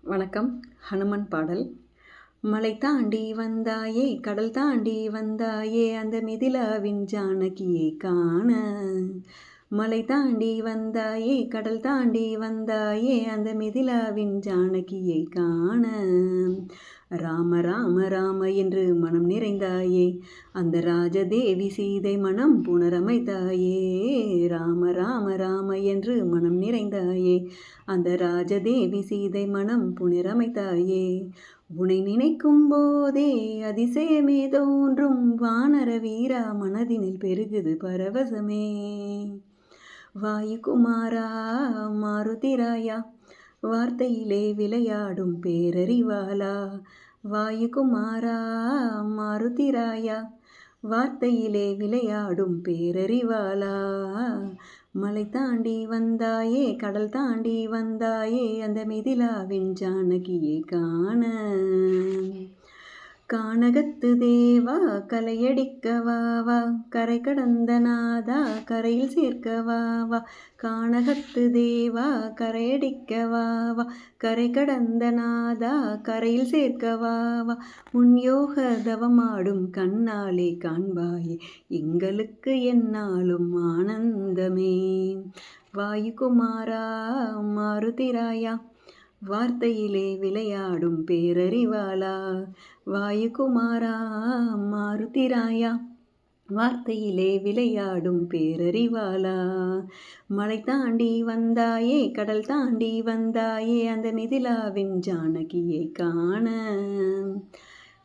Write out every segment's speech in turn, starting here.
வணக்கம். ஹனுமன் பாடல். மலை தாண்டி வந்தாயே கடல் தாண்டி வந்தாயே அந்த மிதிலாவின் ஜானகியை காண மலை தாண்டி வந்தாயே கடல் தாண்டி வந்தாயே அந்த மிதிலாவின் ஜானகியை காண. ராம ராம ராம என்று மனம் நிறைந்தாயே அந்த ராஜதேவி சீதை மனம் புனரமைத்தாயே. ராம ராம ராம என்று மனம் நிறைந்தாயே அந்த ராஜதேவி சீதை மனம் புனரமைத்தாயே. உனை நினைக்கும் போதே அதிசயமே தோன்றும் வானர வீரா மனதினில் பெருகுது பரவசமே. வாயுகுமாரா மாருதிராயா வார்த்தையிலே விளையாடும் பேரறிவாளா. வாயுகுமாரா மாருதிராயா வார்த்தையிலே விளையாடும் பேரறிவாளா. மலை தாண்டி வந்தாயே கடல் தாண்டி வந்தாயே அந்த மிதிலாவின் ஜானகியை காண. கானகத்து தேவா கலையடிக்க வாவா கரை கடந்த நாதா கரையில் சேர்க்க வாவா கானகத்து தேவா கரையடிக்க வாவா கரை கடந்த நாதா கரையில் சேர்க்க வாவா உன் யோக தவமாடும் கண்ணாலே காண்பாயே எங்களுக்கு என்னாலும் ஆனந்தமே. வாயுகுமாரா மாருதிராயா வார்த்தையிலே விளையாடும் பேரறிவாளா? வாயுகுமாரா மாருதிராயா வார்த்தையிலே விளையாடும் பேரறிவாளா? மலை தாண்டி வந்தாயே கடல் தாண்டி வந்தாயே அந்த மிதிலாவின் ஜானகியை காண.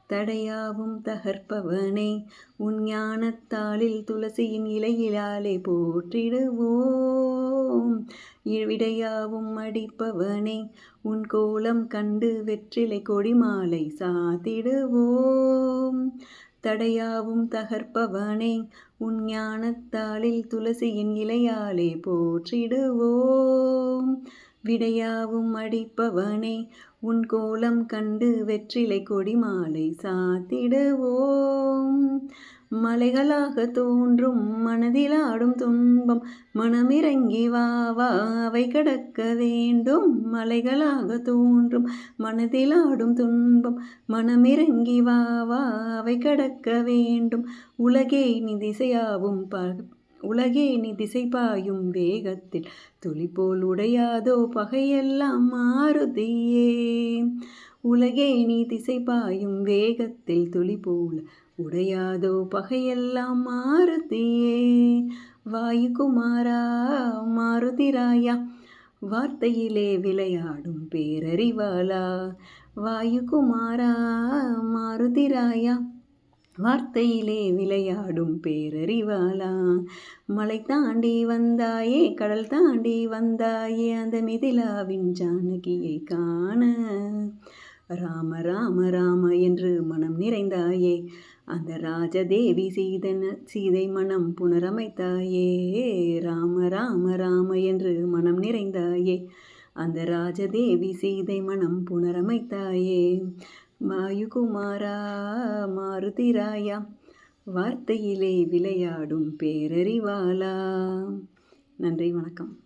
தடையாவும் தகர்ப்பவனை உன் ஞானத்தாளில் துளசியின் இலையிலாலே போற்றிடுவோம். விடையாவும் அடிப்பவனை உன் கோலம் கண்டு வெற்றிலை கொடிமாலை சாத்திடுவோம். தடையாவும் தகர்ப்பவனே உன் ஞானத்தாளில் துளசியின் இலையாலே போற்றிடுவோம். விடையாவும் அடிப்பவனே உன் கோலம் கண்டு வெற்றிலை கொடிமாலை சாத்திடுவோம். மலைகளாக தோன்றும் மனதில் ஆடும் துன்பம் மனமிறங்கி வாவா அவை கடக்க வேண்டும். மலைகளாக தோன்றும் மனதில் ஆடும் துன்பம் மனமிறங்கி வாவா அவை கடக்க வேண்டும். உலகே நிதிசையாவும் ப உலகே நீ திசை பாயும் வேகத்தில். துளி போல் உடையாதோ பகையெல்லாம் மாறுதியே. உலகே நீ திசை பாயும் வேகத்தில். துளி போல உடையாதோ பகையெல்லாம் மாறுதியே. வாயுகுமாரா மாருதிராயா வார்த்தையிலே விளையாடும் பேரறிவாளா. வாயுகுமாரா மாருதிராயா வார்த்தையிலே விளையாடும் பேரறிவாளா? மலை தாண்டி வந்தாயே கடல் தாண்டி வந்தாயே அந்த மிதிலாவின் ஜானகியை காண. ராம ராம ராம என்று மனம் நிறைந்தாயே அந்த ராஜதேவி சீதன சீதை மனம் புனரமைத்தாயே. ராம ராம ராம என்று மனம் நிறைந்தாயே அந்த ராஜதேவி சீதை மனம் புனரமைத்தாயே. மாயுகுமாரா மாருதிராயா வார்த்தையிலே விளையாடும் பேரறிவாளா. நன்றி வணக்கம்.